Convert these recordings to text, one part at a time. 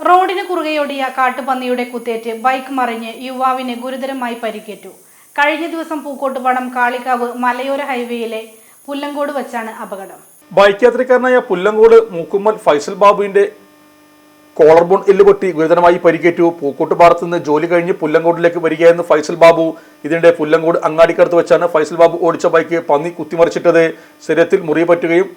റോഡിന് കുറുകെയോടിയ കാട്ടുപന്നിയുടെ കുത്തേറ്റ് ബൈക്ക് മറിഞ്ഞ് യുവാവിന് ഗുരുതരമായി പരിക്കേറ്റു. കഴിഞ്ഞ ദിവസം പൂക്കോട്ടുപാടം കാളിക്കാവ് മലയോര ഹൈവേയിലെ പുല്ലങ്കോട് വെച്ചാണ് അപകടം. ബൈക്ക് യാത്രക്കാരനായ പുല്ലങ്കോട് മൂക്കുമ്മൽ ഫൈസൽ ബാബുവിന്റെ കോളർബോൺ എല്ല് പൊട്ടി ഗുരുതരമായി പരിക്കേറ്റു. പൂക്കോട്ടുപാടത്ത് നിന്ന് ജോലി കഴിഞ്ഞ് പുല്ലങ്കോട്ടിലേക്ക് വരികയായിരുന്നു ഫൈസൽ ബാബു. ഇതിനിടെ പുല്ലങ്കോട് അങ്ങാടിക്കടുത്ത് വെച്ചാണ് ഫൈസൽ ബാബു ഓടിച്ച ബൈക്ക് പന്നി കുത്തിമറിച്ചിട്ടത്. ശരീരത്തിൽ മുറിവ് പറ്റുകയും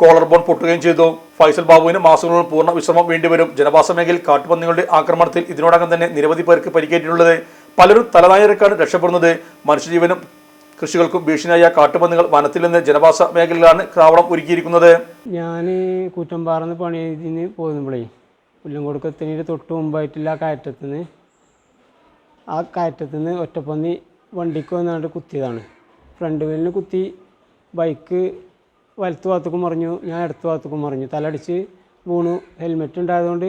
കോളർ ബോൺ പൊട്ടുകയും ചെയ്തു. ഫൈസൽ ബാബുവിന് മാസങ്ങളോളം പൂർണ വിശ്രമം വേണ്ടിവരും. ജനവാസ മേഖലയിൽ കാട്ടുപന്നികളുടെ ആക്രമണത്തിൽ ഇതിനോടകം തന്നെ നിരവധി പേർക്ക് പരിക്കേറ്റിട്ടുള്ളത് പലരും തലനായരക്കാണ് രക്ഷപ്പെടുന്നത്. മനുഷ്യജീവനും കൃഷികൾക്കും ഭീഷണിയായ കാട്ടുപന്നികൾ വനത്തിൽ നിന്ന് ജനവാസ മേഖലയിലാണ് ക്രാവളം ഒരുക്കിയിരിക്കുന്നത്. ഞാൻ കൂറ്റമ്പാറന്ന് പണി ചെയ്തിന് പോയിരുന്നപ്പോഴേ പുല്ലങ്കോടുക്കത്തിന് തൊട്ട് മുമ്പായിട്ടുള്ള ആ കയറ്റത്തിന് ആ കയറ്റത്തിന് ഒറ്റപ്പന്നി വണ്ടിക്ക് വന്നാണ്ട് കുത്തിയതാണ്. ഫ്രണ്ട് വീലിന് കുത്തി ബൈക്ക് വലത്ത് ഭാഗത്തേക്കും മറിഞ്ഞു ഞാൻ ഇടത്ത് ഭാഗത്തേക്കും മറിഞ്ഞു. തലടിച്ച് വീണു ഹെൽമെറ്റ് ഉണ്ടായതുകൊണ്ട്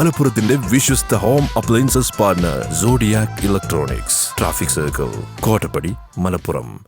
മലപ്പുറത്തിന്റെ വിശ്വസ്ത home appliances partner Zodiac electronics traffic circle Kottappadi Malappuram.